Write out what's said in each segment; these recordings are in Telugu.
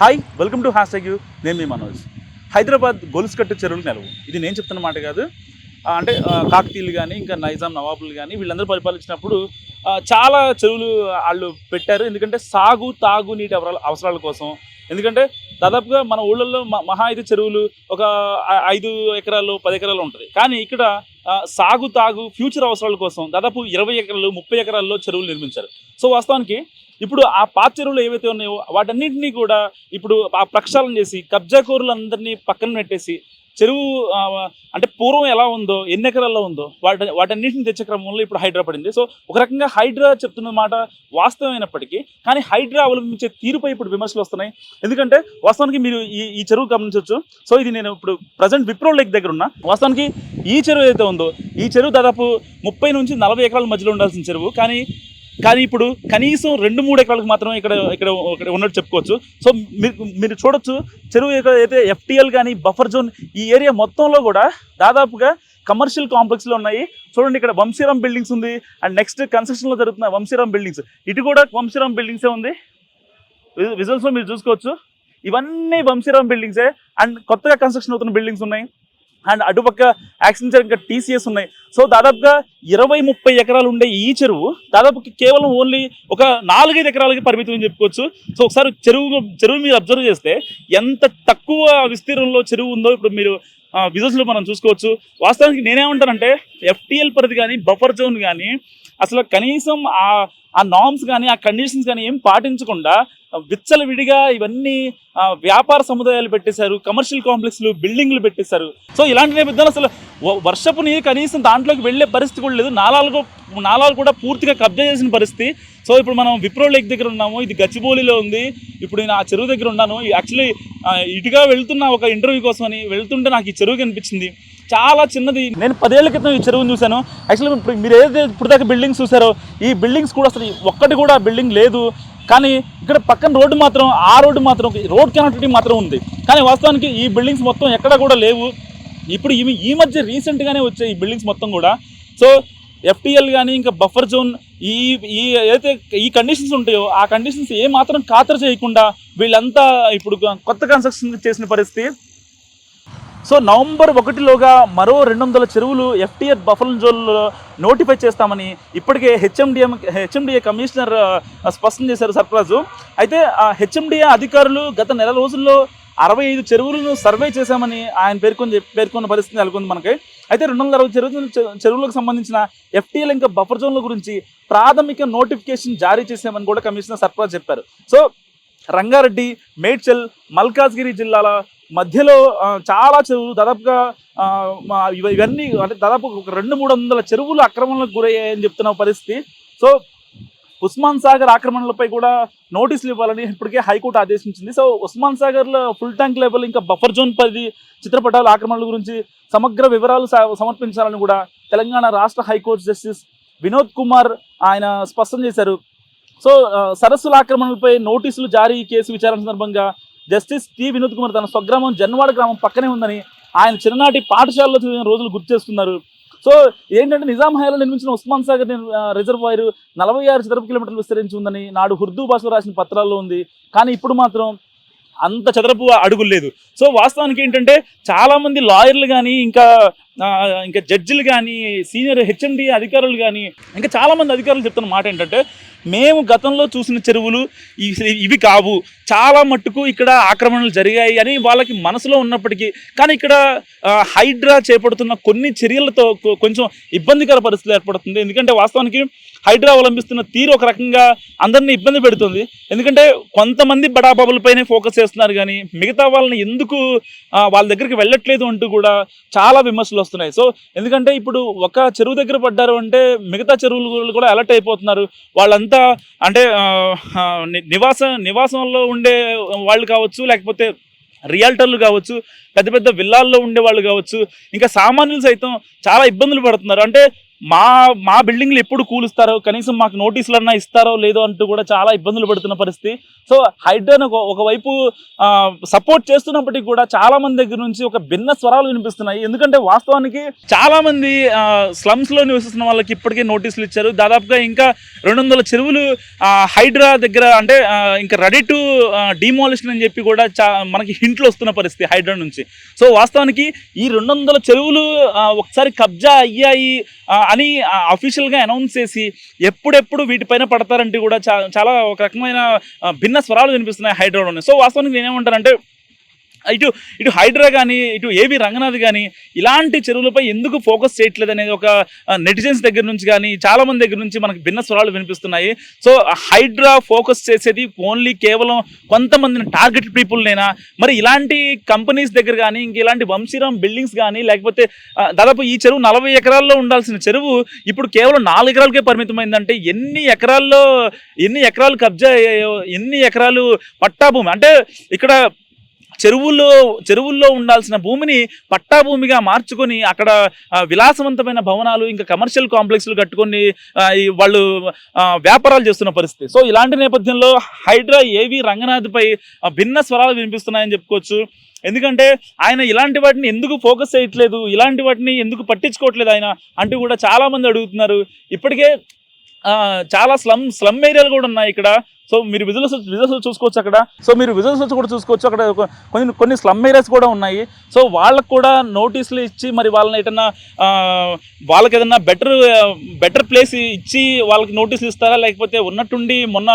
Hi welcome to hash you. నేను మీ మనోజ్. హైదరాబాద్ గొలుసుకట్టు చెరువులు నెలవు. ఇది నేను చెప్తున్న మాట కాదు. అంటే కాకతీయులు కానీ ఇంకా నైజాం నవాబులు కానీ వీళ్ళందరూ పరిపాలించినప్పుడు చాలా చెరువులు వాళ్ళు పెట్టారు. ఎందుకంటే సాగు తాగు నీటి అవసరాల అవసరాల కోసం. ఎందుకంటే దాదాపుగా మన ఊళ్ళల్లో మ- మహా అయితే చెరువులు ఒక ఐదు ఎకరాలు పది ఎకరాలు ఉంటుంది కానీ ఇక్కడ సాగు తాగు ఫ్యూచర్ అవసరాల కోసం దాదాపు ఇరవై ఎకరాలు ముప్పై ఎకరాల్లో చెరువులు నిర్మించారు. సో వాస్తవానికి ఇప్పుడు ఆ పాత చెరువులు ఏవైతే ఉన్నాయో వాటన్నింటినీ కూడా ఇప్పుడు ఆ ప్రక్షాళన చేసి కబ్జాకోరులందరినీ పక్కన పెట్టేసి చెరువు అంటే పూర్వం ఎలా ఉందో ఎన్ని ఎకరాల్లో ఉందో వాటి వాటన్నింటిని తెచ్చే క్రమంలో ఇప్పుడు హైడ్రా పడింది. సో ఒక రకంగా హైడ్రా చెప్తున్న మాట వాస్తవమైనప్పటికీ కానీ హైడ్రా అవలంబించే తీరుపై ఇప్పుడు విమర్శలు వస్తున్నాయి. ఎందుకంటే వాస్తవానికి మీరు ఈ ఈ చెరువు గమనించవచ్చు. సో ఇది నేను ఇప్పుడు ప్రజెంట్ విప్రో లేక్ దగ్గర ఉన్నా. వాస్తవానికి ఈ చెరువు ఏదైతే ఉందో ఈ చెరువు దాదాపు ముప్పై నుంచి నలభై ఎకరాల మధ్యలో ఉండాల్సిన చెరువు. కానీ కానీ ఇప్పుడు కనీసం రెండు మూడు ఎకరాలకు మాత్రమే ఇక్కడ ఇక్కడ ఇక్కడ ఉన్నట్టు చెప్పుకోవచ్చు. సో మీరు మీరు చూడొచ్చు చెరువు యొక్క అయితే ఎఫ్టీఎల్ కానీ బఫర్ జోన్ ఈ ఏరియా మొత్తంలో కూడా దాదాపుగా కమర్షియల్ కాంప్లెక్స్లో ఉన్నాయి. చూడండి ఇక్కడ వంశీరామ్ బిల్డింగ్స్ ఉంది. అండ్ నెక్స్ట్ కన్స్ట్రక్షన్లో జరుగుతున్న వంశీరామ్ బిల్డింగ్స్ ఇటు కూడా వంశీరామ్ బిల్డింగ్సే ఉంది? విజువల్స్లో మీరు చూసుకోవచ్చు. ఇవన్నీ వంశీరామ్ బిల్డింగ్సే అండ్ కొత్తగా కన్స్ట్రక్షన్ అవుతున్న బిల్డింగ్స్ ఉన్నాయి. అండ్ అటుపక్క యాక్సిడెంట్ ఇంకా టీసీఎస్ ఉన్నాయి. సో దాదాపుగా ఇరవై ముప్పై ఎకరాలు ఉండే ఈ చెరువు దాదాపు కేవలం ఓన్లీ ఒక నాలుగైదు ఎకరాలకి పరిమితం అని చెప్పుకోవచ్చు. సో ఒకసారి చెరువు చెరువు మీరు అబ్జర్వ్ చేస్తే ఎంత తక్కువ విస్తీర్ణంలో చెరువు ఉందో ఇప్పుడు మీరు విజువల్స్లో మనం చూసుకోవచ్చు. వాస్తవానికి నేనేమంటానంటే ఎఫ్టీఎల్ పరిధి కానీ బఫర్ జోన్ కానీ అసలు కనీసం ఆ ఆ నామ్స్ కానీ ఆ కండిషన్స్ కానీ ఏం పాటించకుండా విచ్చలవిడిగా ఇవన్నీ వ్యాపార సముదాయాలు పెట్టేశారు కమర్షియల్ కాంప్లెక్స్లు బిల్డింగ్లు పెట్టేశారు. సో ఇలాంటి నేపథ్యంలో అసలు వర్షపుని వర్షపు నీరు కనీసం దాంట్లోకి వెళ్ళే పరిస్థితి కూడా లేదు. నాలాలు నాలాలు కూడా పూర్తిగా కబ్జా చేసిన పరిస్థితి. సో ఇప్పుడు మనం విప్రో లేక్ దగ్గర ఉన్నాము ఇది గచ్చిబౌలిలో ఉంది. ఇప్పుడు నేను ఆ చెరువు దగ్గర ఉన్నాను. యాక్చువల్లీ ఇటుగా వెళ్తున్న ఒక ఇంటర్వ్యూ కోసమని వెళ్తుంటే నాకు ఈ చెరువు కనిపించింది. చాలా చిన్నది. నేను పదేళ్ళ క్రితం ఈ చెరువుని చూశాను. యాక్చువల్లీ మీరు ఏదైతే ఇప్పటిదాకా బిల్డింగ్స్ చూసారో ఈ బిల్డింగ్స్ కూడా అసలు ఒక్కటి కూడా బిల్డింగ్ లేదు. కానీ ఇక్కడ పక్కన రోడ్డు మాత్రం ఆ రోడ్డు మాత్రం రోడ్ కనెక్టివిటీ మాత్రం ఉంది. కానీ వాస్తవానికి ఈ బిల్డింగ్స్ మొత్తం ఎక్కడ కూడా లేవు. ఇప్పుడు ఇవి ఈ మధ్య రీసెంట్గానే వచ్చాయి ఈ బిల్డింగ్స్ మొత్తం కూడా. సో ఎఫ్టీఎల్ కానీ ఇంకా బఫర్ జోన్ ఈ ఈ ఏదైతే ఈ కండిషన్స్ ఉంటాయో ఆ కండిషన్స్ ఏ మాత్రం ఖాతరు చేయకుండా వీళ్ళంతా ఇప్పుడు కొత్త కన్స్ట్రక్షన్ చేసిన పరిస్థితి. సో నవంబర్ ఒకటిలోగా మరో రెండు వందల చెరువులు ఎఫ్టీఎఫ్ బఫల్ జోన్లో నోటిఫై చేస్తామని ఇప్పటికే హెచ్ఎండిఎం హెచ్ఎండిఏ కమిషనర్ స్పష్టం చేశారు సర్ప్రాజు. అయితే ఆ హెచ్ఎండిఏ అధికారులు గత నెల రోజుల్లో అరవై ఐదు చెరువులను సర్వే చేశామని ఆయన పేర్కొని పేర్కొన్న పరిస్థితి నెలకొంది మనకి. అయితే రెండు వందల అరవై చెరువులు చెరువులకు సంబంధించిన ఎఫ్టీఎల్ ఇంకా బఫర్ జోన్ల గురించి ప్రాథమిక నోటిఫికేషన్ జారీ చేశామని కూడా కమిషనర్ సర్ప్రాజ్ చెప్పారు. సో రంగారెడ్డి మేడ్చల్ మల్కాజ్గిరి జిల్లాల మధ్యలో చాలా చెరువులు దాదాపుగా ఇవన్నీ అంటే దాదాపు ఒక రెండు మూడు వందల చెరువులు ఆక్రమణలకు గురయ్యాయని చెప్తున్న పరిస్థితి. సో ఉస్మాన్ సాగర్ ఆక్రమణలపై కూడా నోటీసులు ఇవ్వాలని ఇప్పటికే హైకోర్టు ఆదేశించింది. సో ఉస్మాన్ సాగర్లో ఫుల్ ట్యాంక్ లెవెల్ ఇంకా బఫర్ జోన్ పరిధి చిత్రపటాల ఆక్రమణల గురించి సమగ్ర వివరాలు సమర్పించాలని కూడా తెలంగాణ రాష్ట్ర హైకోర్టు జస్టిస్ వినోద్ కుమార్ ఆయన స్పష్టం చేశారు. సో సరస్సుల ఆక్రమణలపై నోటీసులు జారీ కేసు విచారణ సందర్భంగా. జస్టిస్ టి వినోద్ కుమార్ తన స్వగ్రామం జన్వాడ గ్రామం పక్కనే ఉందని ఆయన చిన్ననాటి పాఠశాలలో చదివిన రోజులు గుర్తు చేస్తున్నారు. సో ఏంటంటే నిజాం హయాలో నిర్మించిన ఉస్మాన్ సాగర్ రిజర్వాయర్ నలభై ఆరు చదరపు కిలోమీటర్లు విస్తరించి ఉందని నాడు ఉర్దూ భాషలో రాసిన పత్రాల్లో ఉంది. కానీ ఇప్పుడు మాత్రం అంత చదరపు అడుగులు లేదు. సో వాస్తవానికి ఏంటంటే చాలామంది లాయర్లు కానీ ఇంకా ఇంకా జడ్జిలు కానీ సీనియర్ హెచ్ఎండి అధికారులు కానీ ఇంకా చాలామంది అధికారులు చెప్తున్న మాట ఏంటంటే మేము గతంలో చూసిన చెరువులు ఇవి కావు. చాలా మట్టుకు ఇక్కడ ఆక్రమణలు జరిగాయి అని వాళ్ళకి మనసులో ఉన్నప్పటికీ కానీ ఇక్కడ హైడ్రా చేపడుతున్న కొన్ని చర్యలతో కొంచెం ఇబ్బందికర పరిస్థితులు ఏర్పడుతుంది. ఎందుకంటే వాస్తవానికి హైడ్రా అవలంబిస్తున్న తీరు ఒక రకంగా అందరినీ ఇబ్బంది పెడుతుంది. ఎందుకంటే కొంతమంది బడాబాబులపైనే ఫోకస్ చేస్తున్నారు కానీ మిగతా వాళ్ళని ఎందుకు వాళ్ళ దగ్గరికి వెళ్ళట్లేదు అంటూ కూడా చాలా విమర్శలు వస్తున్నాయి. సో ఎందుకంటే ఇప్పుడు ఒక చెరువు దగ్గర పడ్డారు అంటే మిగతా చెరువులు కూడా అలర్ట్ అయిపోతున్నారు. వాళ్ళంతా అంటే నివాస నివాసంలో ఉండే వాళ్ళు కావచ్చు లేకపోతే రియల్టర్లు కావచ్చు పెద్ద పెద్ద విల్లాల్లో ఉండే వాళ్ళు కావచ్చు ఇంకా సామాన్యులు సైతం చాలా ఇబ్బందులు పడుతున్నారు. అంటే మా మా బిల్డింగ్లు ఎప్పుడు కూలుస్తారో కనీసం మాకు నోటీసులు అన్నా ఇస్తారో లేదో అంటూ కూడా చాలా ఇబ్బందులు పడుతున్న పరిస్థితి. సో హైడ్రాన్ ఒక ఒకవైపు సపోర్ట్ చేస్తున్నప్పటికీ కూడా చాలా మంది దగ్గర నుంచి ఒక భిన్న స్వరాలు వినిపిస్తున్నాయి. ఎందుకంటే వాస్తవానికి చాలా మంది స్లమ్స్లో నివసిస్తున్న వాళ్ళకి ఇప్పటికే నోటీసులు ఇచ్చారు. దాదాపుగా ఇంకా రెండు వందల చెరువులు హైడ్రా దగ్గర అంటే ఇంకా రెడీ టు డిమాలిషన్ అని చెప్పి కూడా చా మనకి హింట్లు వస్తున్న పరిస్థితి హైడ్రా నుంచి. సో వాస్తవానికి ఈ రెండు వందల చెరువులు ఒకసారి కబ్జా అయ్యాయి అని అఫీషియల్గా అనౌన్స్ చేసి ఎప్పుడెప్పుడు వీటిపైన పడతారంటే కూడా చాలా ఒక రకమైన భిన్న స్వరాలు వినిపిస్తున్నాయి హైదరాబాద్లోనే. సో వాస్తవానికి నేనేమంటానంటే ఇటు ఇటు హైడ్రా కానీ ఇటు ఏవి రంగనాథ్ కానీ ఇలాంటి చెరువులపై ఎందుకు ఫోకస్ చేయట్లేదు అనేది ఒక నెటిజన్స్ దగ్గర నుంచి కానీ చాలా మంది దగ్గర నుంచి మనకు భిన్న స్వరాలు వినిపిస్తున్నాయి. సో హైడ్రా ఫోకస్ చేసేది ఓన్లీ కేవలం కొంతమందిని టార్గెట్ పీపుల్నేనా? మరి ఇలాంటి కంపెనీస్ దగ్గర కానీ ఇంక ఇలాంటి వంశీరామ్ బిల్డింగ్స్ కానీ లేకపోతే దాదాపు ఈ చెరువు నలభై ఎకరాల్లో ఉండాల్సిన చెరువు ఇప్పుడు కేవలం నాలుగు ఎకరాలకే పరిమితమైందంటే ఎన్ని ఎకరాల్లో ఎన్ని ఎకరాలు కబ్జా అయ్యాయో ఎన్ని ఎకరాలు పట్టా భూమి? అంటే ఇక్కడ చెరువుల్లో చెరువుల్లో ఉండాల్సిన భూమిని పట్టా భూమిగా మార్చుకొని అక్కడ విలాసవంతమైన భవనాలు ఇంకా కమర్షియల్ కాంప్లెక్స్లు కట్టుకొని వాళ్ళు వ్యాపారాలు చేస్తున్న పరిస్థితి. సో ఇలాంటి నేపథ్యంలో హైడ్రా ఏవి రంగనాథ్పై భిన్న స్వరాలు వినిపిస్తున్నాయని చెప్పుకోవచ్చు. ఎందుకంటే ఆయన ఇలాంటి వాటిని ఎందుకు ఫోకస్ చేయట్లేదు ఇలాంటి వాటిని ఎందుకు పట్టించుకోవట్లేదు ఆయన అంటూ కూడా చాలామంది అడుగుతున్నారు. ఇప్పటికే చాలా స్లమ్ స్లమ్ ఏరియాలు కూడా ఉన్నాయి ఇక్కడ. సో మీరు విజువల్స్ విజువల్స్ చూసుకోవచ్చు అక్కడ. సో మీరు విజువల్స్ కూడా చూసుకోవచ్చు. అక్కడ కొన్ని కొన్ని స్లమ్ ఏరియాస్ కూడా ఉన్నాయి. సో వాళ్ళకు కూడా నోటీసులు ఇచ్చి మరి వాళ్ళని ఏదైనా వాళ్ళకి ఏదైనా బెటర్ బెటర్ ప్లేస్ ఇచ్చి వాళ్ళకి నోటీసులు ఇస్తారా? లేకపోతే ఉన్నట్టుండి మొన్న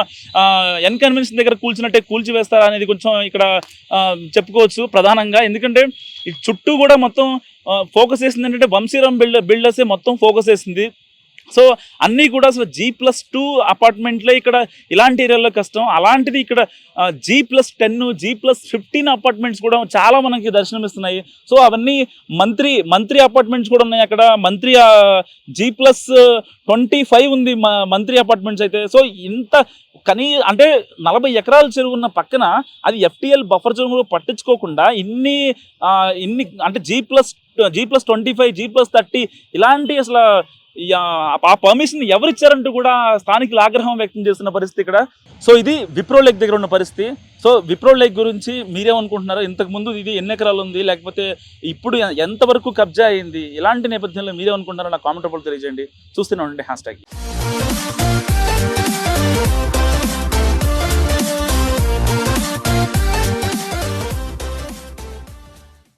ఎన్ కన్వెన్షన్ దగ్గర కూల్చినట్టే కూల్చి వేస్తారా అనేది కొంచెం ఇక్కడ చెప్పుకోవచ్చు ప్రధానంగా. ఎందుకంటే చుట్టూ కూడా మొత్తం ఫోకస్ చేసింది ఏంటంటే వంశీరామ్ బిల్డర్ బిల్డర్సే మొత్తం ఫోకస్ చేసింది. సో అన్నీ కూడా అసలు జీ ప్లస్ టూ అపార్ట్మెంట్లే ఇక్కడ ఇలాంటి ఏరియాలో కష్టం. అలాంటిది ఇక్కడ G plus ten G plus fifteen apartments కూడా చాలా మనకి దర్శనమిస్తున్నాయి. సో అవన్నీ మంత్రి మంత్రి అపార్ట్మెంట్స్ కూడా ఉన్నాయి అక్కడ. మంత్రి జీ ప్లస్ ట్వంటీ ఫైవ్ ఉంది మ- మంత్రి అపార్ట్మెంట్స్ అయితే. సో ఇంత కనీ అంటే నలభై ఎకరాల చెరువు ఉన్న పక్కన అది ఎఫ్టీఎల్ బఫర్ జోన్ కూడా పట్టించుకోకుండా ఇన్ని ఇన్ని అంటే G plus G plus twenty five G plus thirty ఇలాంటి అసలు ఆ ఆ పర్మిషన్ ఎవరు ఇచ్చారంటూ కూడా స్థానికులు ఆగ్రహం వ్యక్తం చేస్తున్న పరిస్థితి ఇక్కడ. సో ఇది విప్రో లేక్ దగ్గర ఉన్న పరిస్థితి. సో విప్రో లేక్ గురించి మీరేమనుకుంటున్నారు? ఇంతకు ముందు ఇది ఎన్ని ఎకరాలు ఉంది? లేకపోతే ఇప్పుడు ఎంతవరకు కబ్జా అయింది? ఇలాంటి నేపథ్యంలో మీరేమనుకుంటున్నారో నాకు కామెంట్ రూపంలో తెలియజేయండి. చూస్తూనే ఉండండి హ్యాష్ ట్యాగ్.